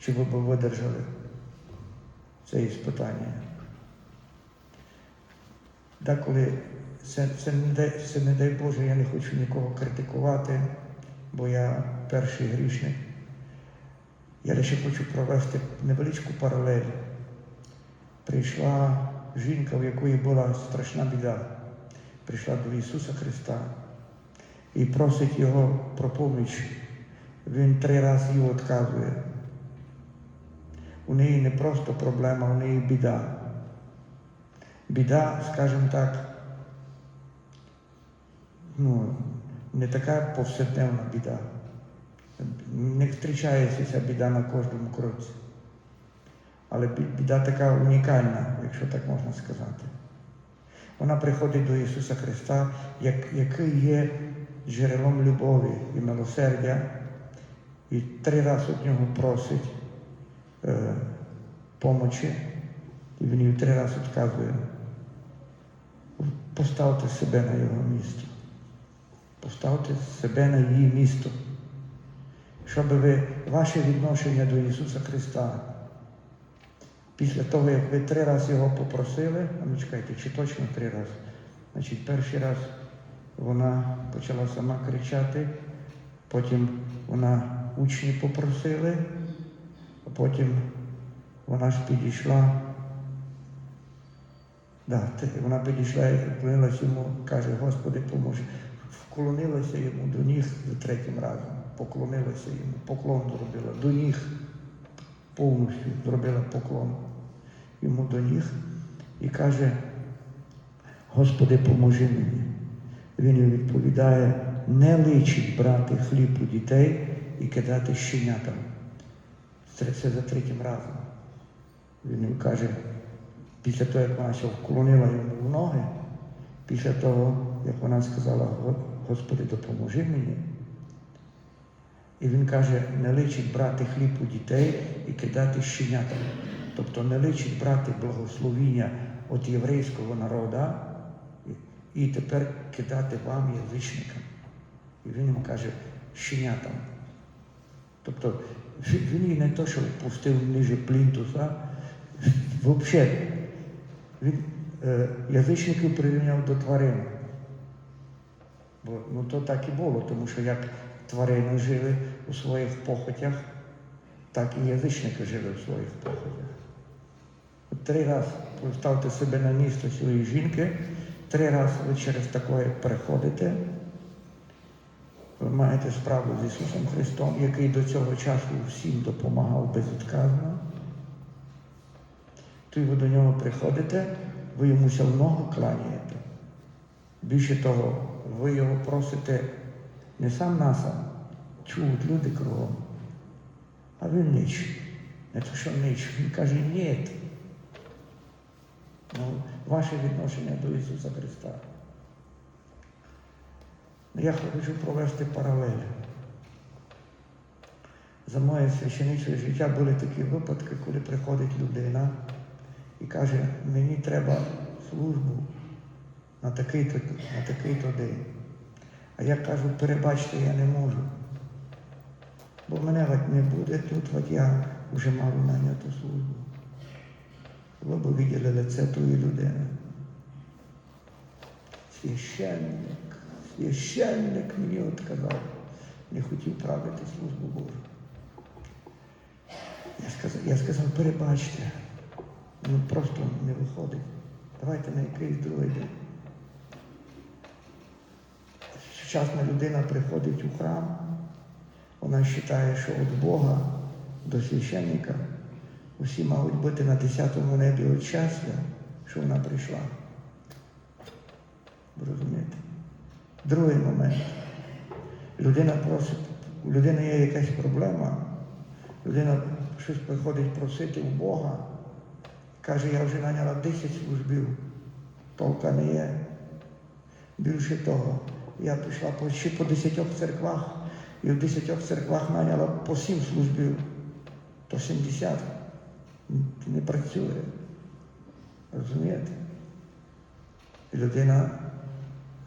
чи ви видержали це іспитання. Деколи це, це, не дай, це не дай Боже, я не хочу нікого критикувати, бо я перший грішник. Я лише хочу провести невеличку паралель. Прийшла жінка, в якої була страшна біда, прийшла до Ісуса Христа і просить Його про поміч. Він три рази її відказує. У неї не просто проблема, у неї біда. Біда, скажімо так, ну, не така повсякденна біда. Не зустрічається ця біда на кожному кроці. Але біда така унікальна, якщо так можна сказати. Вона приходить до Ісуса Христа, як, який є джерелом любові і милосердя, і три рази від нього просить е, помочі, і він їй три рази відказує. Поставте себе на його місто. Поставте себе на її місто. Щоб ви ваше відношення до Ісуса Христа після того, як ви три рази його попросили, а ну чекайте, чи точно три рази? Значить, перший раз вона почала сама кричати, потім вона учні попросили, потім вона ж підійшла. Да, вона підійшла і вклонилась йому, каже, Господи, поможи. Вклонилася йому до ніг за третім разом, поклонилася йому, поклон зробила до ніг, повністю зробила поклон йому до ніг і каже, Господи, поможи мені. Він їй відповідає, не личить брати хліб у дітей і кидати щенятам. Це, за третім разом. Він їм каже, після того, як вона ще вклонила йому в ноги, після того, як вона сказала, Господи, допоможи мені. І він каже, не личить брати хліб у дітей і кидати щенятам. Тобто не личить брати благословіння від єврейського народу і тепер кидати вам, язичникам. І він їм каже, щенятам. Тобто він не то, що пустив ниже плінтуса, взагалі він е, язичників прирівняв до тварин. Бо ну, то так і було, тому що як тварини жили у своїх похотях, так і язичники жили у своїх похотях. Три рази поставте себе на місто цієї жінки, три рази ви через таке переходите. Ви маєте справу з Ісусом Христом, який до цього часу всім допомагав безвідказно. То ви до нього приходите, ви йому ся в ногу кланяєте. Більше того, ви його просите не сам насам, чують люди кругом, а він ніч. Не то, що ніч. Він каже, ні. Ну, ваше відношення до Ісуса Христа. Я хочу провести паралель. За моє священиче життя були такі випадки, коли приходить людина і каже, мені треба службу на такий-то, на такий-то день. А я кажу, перебачте, я не можу. Бо мене от не буде тут, от я вже мав найняту службу. Ви б виділи лице тої людини. Священник, священник мені відказав, не хотів правити службу Божу. Я сказав, я сказав, перебачте, ну просто не виходить. Давайте на якийсь другий день. Сучасна людина приходить у храм, вона вважає, що від Бога до священника усі мають бути на десятому небі від щастя, що вона прийшла. Розумієте? Другий момент. Людина просить, у людини є якась проблема, людина щось приходить просити у Бога, каже, я вже наняла 10 службів, толка не є. Більше того, я пішла по, ще по 10 церквах, і в 10 церквах наняла по 7 службів, то 70 не працює. Розумієте? Людина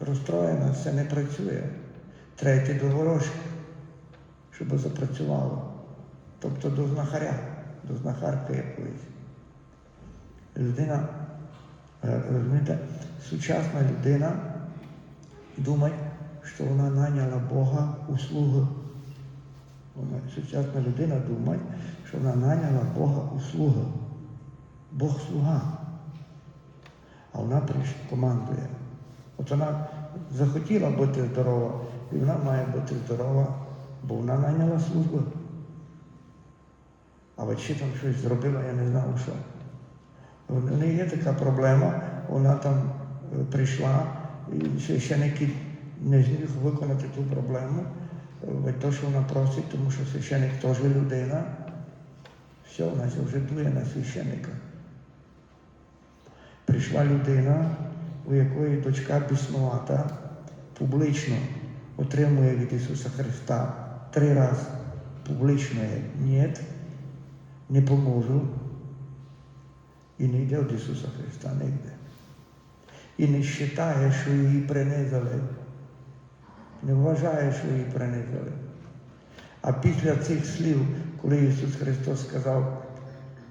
розстроєна, це не працює. Треба йти до ворожки, щоб запрацювало. тобто до знахаря, до знахарки якоїсь. Людина, е, розумієте, сучасна людина думає, що вона наняла Бога у. Вона, сучасна людина думає, що вона наняла Бога у слуги. Бог слуга. А вона прийшла, командує. От вона захотіла бути здорова, і вона має бути здорова, бо вона найняла службу. А чи там щось зробила, я не знав, що. У неї є така проблема, вона там е, прийшла, і священики не зміг виконати ту проблему, те, що вона просить, тому що священик теж людина. Все, вона вже дує на священика. Прийшла людина, у якої дочка біснувата, публічно отримує від Ісуса Христа три рази публічно є ні, не поможу. І не йде від Ісуса Христа, не. І не вважає, що її принизили. Не вважає, що її принизили. А після цих слів, коли Ісус Христос сказав,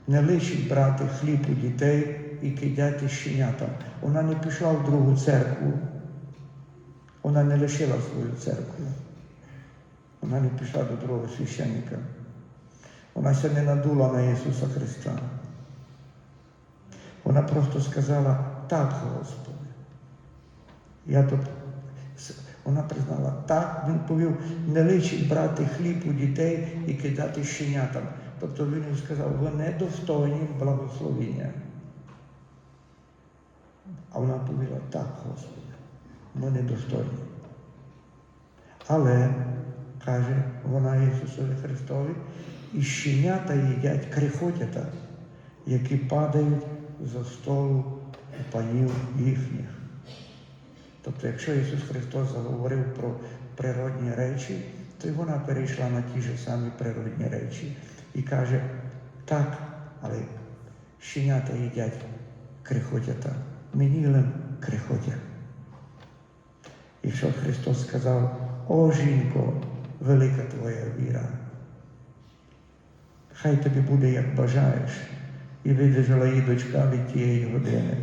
не лишіть брати хліб у дітей і кидати щенятам. Вона не пішла в другу церкву. Вона не лишила свою церкву. Вона не пішла до другого священника. Вона ще не надула на Ісуса Христа. Вона просто сказала, так, Господи. Я тут, вона признала, так, він повів, не личить брати хліб у дітей і кидати щенятам. Тобто він сказав, ви достойні благословіння. А вона повіла, так, Господи, ми не достойні. Але, каже вона Ісусові Христові, і щенята їдять крихотята, які падають за столу у панів їхніх. Тобто, якщо Ісус Христос заговорив про природні речі, то й вона перейшла на ті ж самі природні речі і каже, так, але щенята їдять крихотята, мені крихотя. І що Христос сказав, о жінко, велика твоя віра. Хай тобі буде, як бажаєш, і видержала її дочка від тієї години.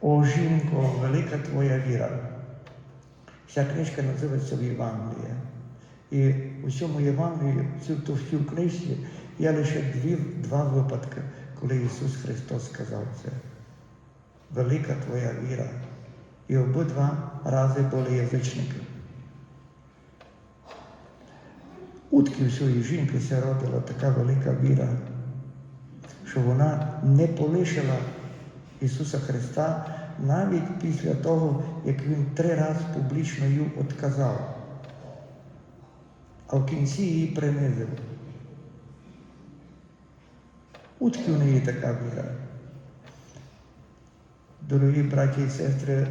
О жінко, велика твоя віра. Ця книжка називається в Євангелії. І у цьому Євангелії, в цій товстій книжці, є лише дві, два випадки, коли Ісус Христос сказав це. Велика твоя віра. І обидва рази були язичники. Утки цієї жінки ся родила така велика віра, що вона не полишила Ісуса Христа навіть після того, як Він три рази публічно їй отказав, а в кінці її принизив. Утки у неї така віра. Дорогі браті і сестри,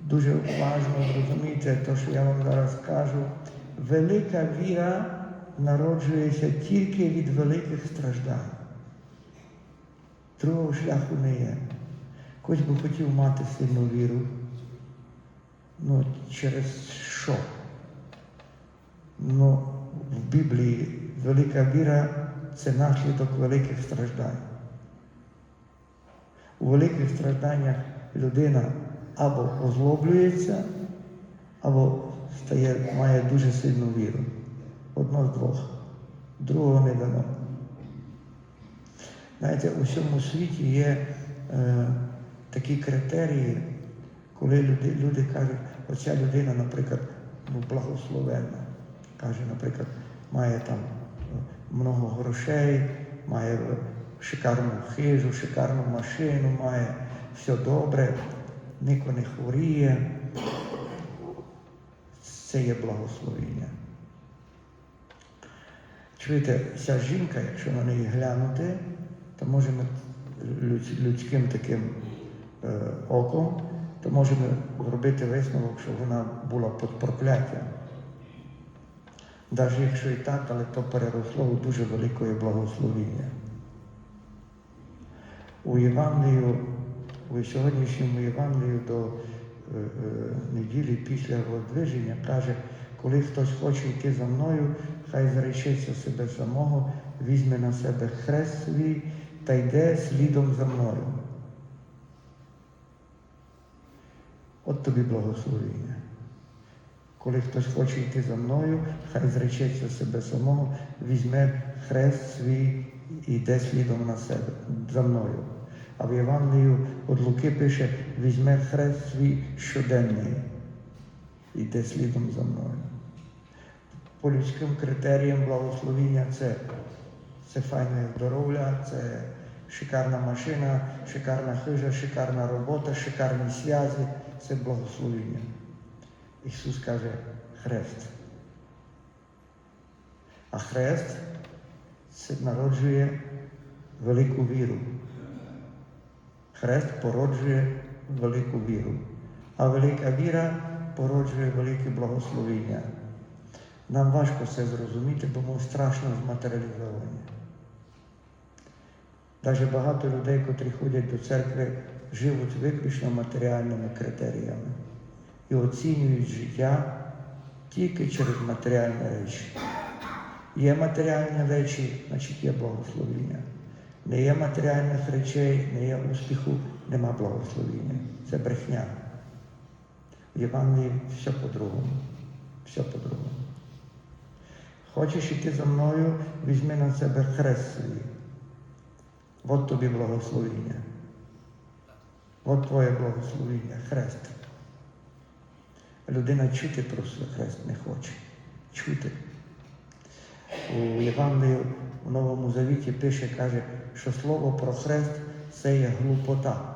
дуже уважно зрозумійте те, що я вам зараз кажу. Велика віра народжується тільки від великих страждань. Другого шляху не є. Хоч би хотів мати сильну віру. Ну, через що? Ну, в Біблії велика віра це наслідок великих страждань. У великих стражданнях людина або озлоблюється, або стає, має дуже сильну віру. Одно з двох. Другого не дано. Знаєте, у всьому світі є е, такі критерії, коли люди, люди кажуть, оця людина, наприклад, ну, благословенна. Каже, наприклад, має там много грошей, має шикарну хижу, шикарну машину, має все добре, ніко не хворіє. Це є благословіння. Чуєте, ця жінка, якщо на неї глянути, то можемо людським таким е, оком, то можемо зробити висновок, що вона була під прокляттям. Навіть якщо і так, але то переросло у дуже великої благословіння. У Євангелію, у сьогоднішньому Євангелію до е, е, неділі після воздвиження каже, коли хтось хоче йти за мною, хай зречеться себе самого, візьме на себе хрест свій та йде слідом за мною. От тобі благословення. Коли хтось хоче йти за мною, хай зречеться себе самого, візьме хрест свій і йде слідом на себе за мною. А в Євангелію від Луки пише, візьме хрест свій щоденний і йде слідом за мною. По людським критеріям благословіння це, це файне здоров'я, це шикарна машина, шикарна хижа, шикарна робота, шикарні зв'язки, це благословіння. Ісус каже хрест. А хрест це народжує велику віру. Хрест породжує велику віру. А велика віра породжує велике благословіння. Нам важко це зрозуміти, бо ми страшно зматеріалізовані. Навіть багато людей, котрі ходять до церкви, живуть виключно матеріальними критеріями і оцінюють життя тільки через матеріальні речі. Є матеріальні речі, значить є благословіння. Не є матеріальних речей, не є успіху, нема благословіння. Це брехня. В Євангелії все по-другому. Все по-другому. Хочеш іти за мною, візьми на себе хрест свій. От тобі благословіння. От твоє благословіння, хрест. Людина чути про свій хрест не хоче. Чути. У Євангелії у Новому Завіті пише, каже, що слово про хрест це є глупота.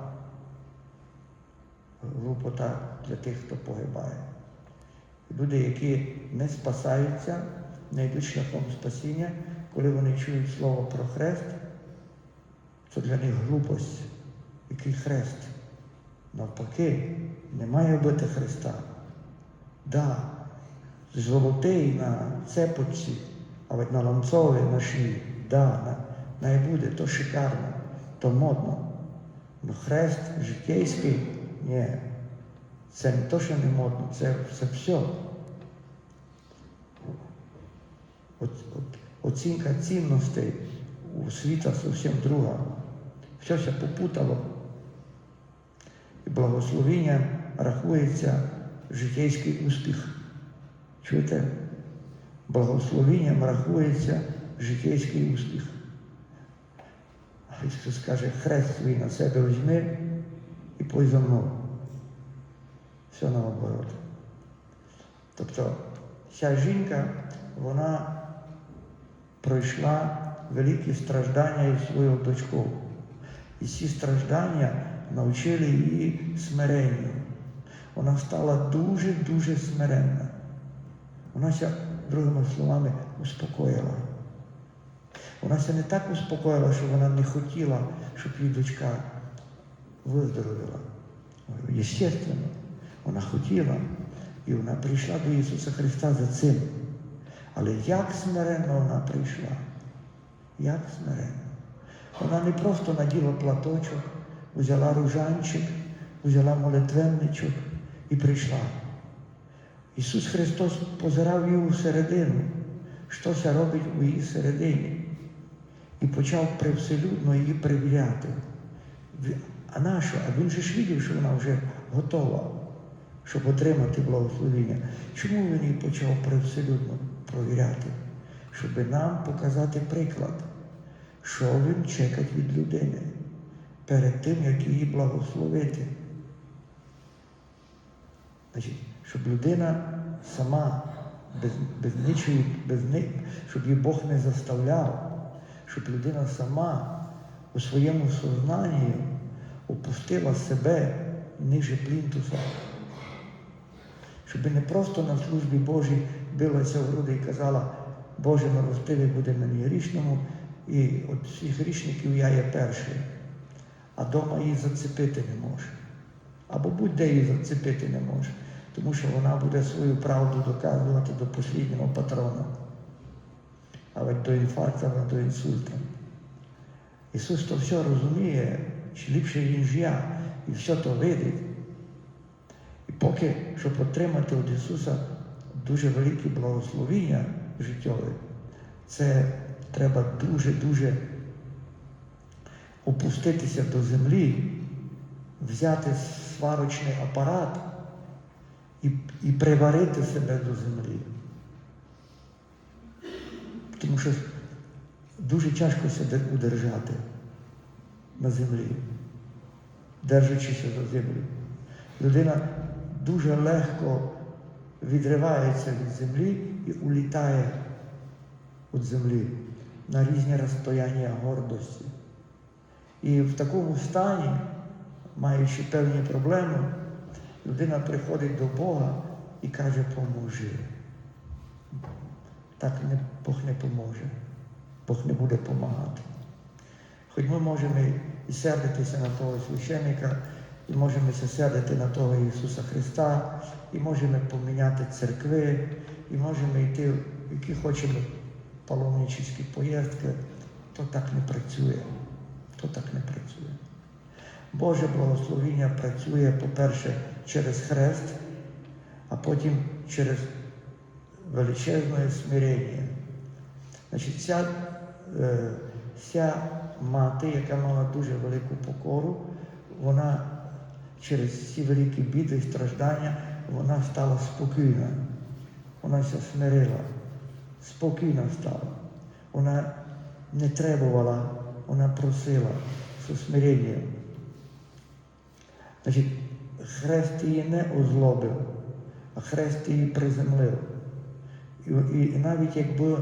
Глупота для тих, хто погибає. Люди, які не спасаються, не йдуть шляхом спасіння, коли вони чують слово про хрест, це для них глупость. Який хрест? Навпаки, не має бути Христа. Да, золотий на цепочці, а от на ланцові на шиї, да, на, най буде, то шикарно, то модно. Но хрест житейський, ні. Це не то, що не модно, це, це все. От, от, оцінка цінностей у світа зовсім друга. Все все попутало. І благословіння рахується житейський успіх. Чуєте? Благословінням рахується житейський успіх. Ісус каже, хрест свій на себе візьми і пой за мною. Все наоборот. Тобто ця жінка, вона пройшла великі страждання із своєю дочкою. І ці страждання навчили її смиренню. Вона стала дуже-дуже смиренна. Вона ся, другими словами, успокоїла. Вона ся не так успокоїла, що вона не хотіла, щоб її дочка виздоровіла. Єстественно, вона хотіла. І вона прийшла до Ісуса Христа за цим. Але як смиренно вона прийшла? Як смиренно? Вона не просто наділа платочок, взяла ружанчик, взяла молитвенничок і прийшла. Ісус Христос позирав її всередину, що це робить у її середині, і почав привселюдно її перевіряти. А нащо? А він же ж видів, що вона вже готова, щоб отримати благословення. Чому він її почав привселюдно провіряти? Щоб нам показати приклад, що він чекать від людини перед тим, як її благословити. Значить, щоб людина сама без, без нічої, без ни, щоб її Бог не заставляв, щоб людина сама у своєму сознанні опустила себе ниже плінтуса. Щоб не просто на службі Божій билася в груди і казала, Боже милостивий буде мені грішному, і от всіх грішників я є перший, а дома її зацепити не може. Або будь-де її зацепити не може, тому що вона буде свою правду доказувати до посліднього патрона, а от до інфаркту, а до інсульта. Ісус то все розуміє, що ліпше ніж я, і все то видить. І поки, щоб отримати від Ісуса дуже велике благословіння, життєві. Це треба дуже-дуже опуститися до землі, взяти сварочний апарат і, і приварити себе до землі. Тому що дуже тяжко себе удержати на землі, держачися за землю. Людина дуже легко відривається від землі і улітає від землі на різні розстояння гордості. І в такому стані, маючи певні проблеми, людина приходить до Бога і каже, поможи. Так не, Бог не поможе, Бог не буде допомагати. Хоч ми можемо і сердитися на того священника, і можемо сердити на того Ісуса Христа, і можемо поміняти церкви, і можемо йти, в які хочемо паломничі поїздки, то так не працює. То так не працює. Боже благословіння працює, по-перше, через хрест, а потім через величезне смирення. Значить, ця, е, ця мати, яка мала дуже велику покору, вона через всі великі біди і страждання, вона стала спокійна. Вона ся смирила, спокійна стала. Вона не требувала, вона просила з смиренням. Значить, хрест її не озлобив, а хрест її приземлив. І, і, і навіть якби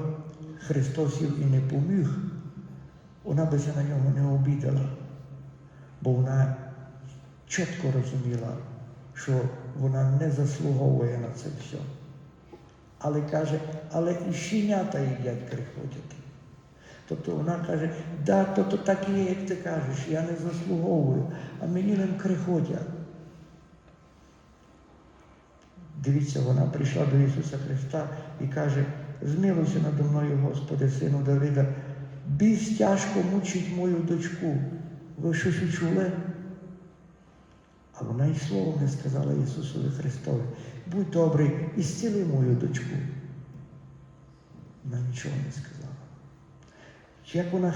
Христос їй не поміг, вона би на нього не обідала, бо вона чітко розуміла, що вона не заслуговує на це все. Але каже, але і щенята їдять приходять. Тобто вона каже, да, то, то так є, як ти кажеш, я не заслуговую, а мені ним криходять. Дивіться, вона прийшла до Ісуса Христа і каже, змилуйся надо мною, Господи, сину Давида, біс тяжко мучить мою дочку. Ви щось чули? А вона й словом не сказала Ісусові Христові, будь добрий і зціли мою дочку. Вона нічого не сказала. Як вона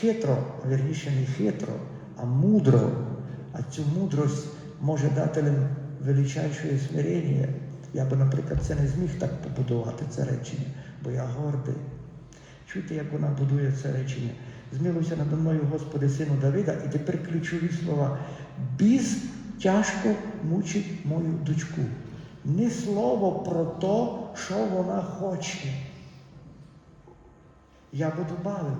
хитро, вірніше не хитро, а мудро, а цю мудрость може дати нам величайшої смирення. Я би, наприклад, це не зміг так побудувати це речення, бо я гордий. Чуєте, як вона будує це речення? Змилуйся надо мною, Господи, сину Давида, і тепер ключові слова. Біс тяжко мучить мою дочку. Ні слово про те, що вона хоче. Я би добавив,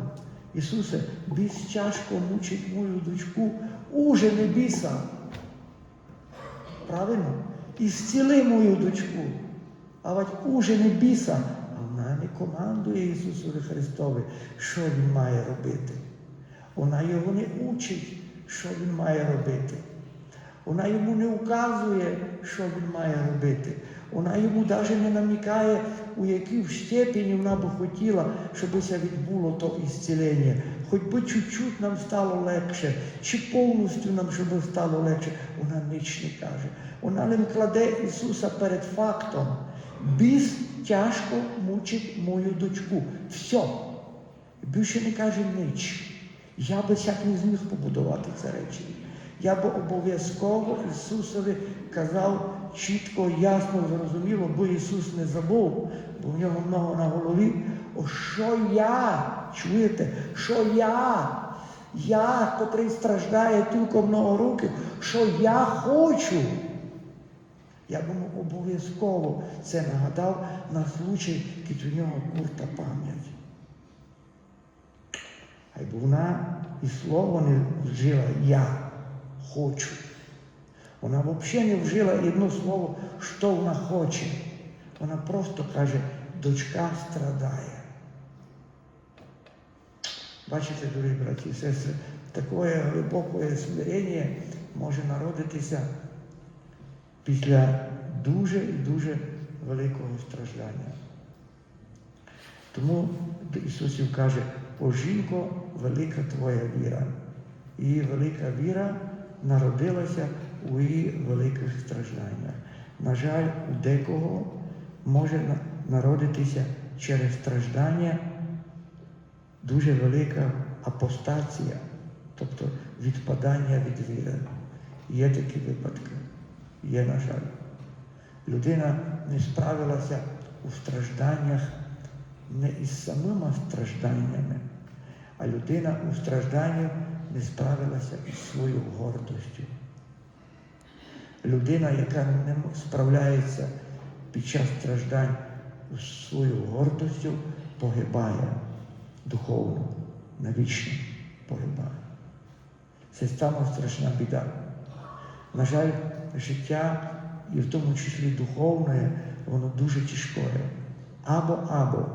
Ісусе, біс тяжко мучить мою дочку, уже не біса. Правильно? І зціли мою дочку. А от уже не біса, а вона не командує Ісусові Христові, що Він має робити. Вона його не учить, що він має робити. Вона йому не указує, що він має робити. Вона йому навіть не намікає, у якій степені вона би хотіла, щоб це відбуло то ісцілення. Хоч би чуть-чуть нам стало легше, чи повністю нам, щоб стало легше, вона ніч не каже. Вона не кладе Ісуса перед фактом. Біс тяжко мучить мою дочку. Все. Більше не каже ніч. Я би всяк не зміг побудувати це речення. Я би обов'язково Ісусові казав чітко, ясно, зрозуміло, бо Ісус не забув, бо в нього много на голові. О, що я, чуєте, що я, я, котрий страждає тільки много років, що я хочу. Я б обов'язково це нагадав на случай, коли у нього курта пам'ять. А й вона і слово не вжила я хочу. Вона взагалі не вжила одне слово, що вона хоче. Вона просто каже, дочка страдає. Бачите, дорогі браті і сестри, таке глибоке смирення може народитися після дуже і дуже великого страждання. Тому Ісусів каже, о жінко, велика твоя віра. Її велика віра народилася у її великих стражданнях. На жаль, у декого може народитися через страждання дуже велика апостація, тобто відпадання від віри. Є такі випадки, є, на жаль. Людина не справилася у стражданнях не із самими стражданнями, а людина у стражданнях не справилася із своєю гордостю. Людина, яка не справляється під час страждань з своєю гордостю, погибає духовно, навічно погибає. Це саме страшна біда. На жаль, життя, і в тому числі духовне, воно дуже тяжке. Або або.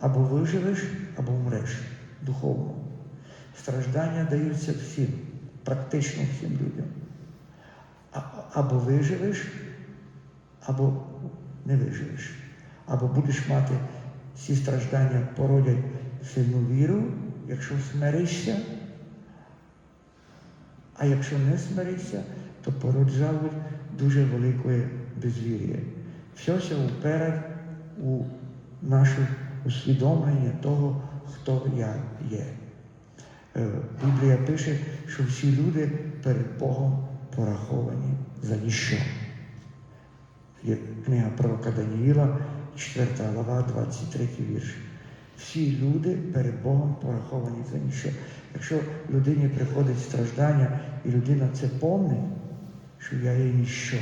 Або виживеш, або вмреш духовно. Страждання даються всім, практично всім людям. Або виживеш, або не виживеш. Або будеш мати ці страждання породять сильну віру, якщо смиришся, а якщо не смиришся, то породжають дуже великої безвір'я. Все це вперед у наше усвідомлення того, хто я є. Е, Біблія пише, що всі люди перед Богом пораховані за ніщо. Є книга пророка Даніїла, 4 глава, 23 вірш. Всі люди перед Богом пораховані за ніщо. Якщо людині приходить страждання, і людина це помне, що я є ніщо,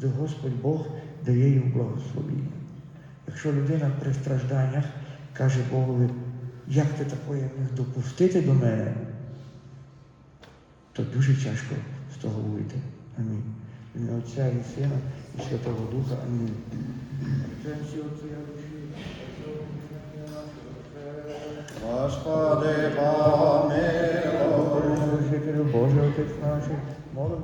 то Господь Бог дає їм благословіння. Якщо людина при стражданнях каже Богові, як ти такое міг допустити до мене, то дуже тяжко з того вийти. Амінь. Ім'я Отця і Сина і Святого Духа. Амінь. Господи, помилуй. Боже, Отець наш, молим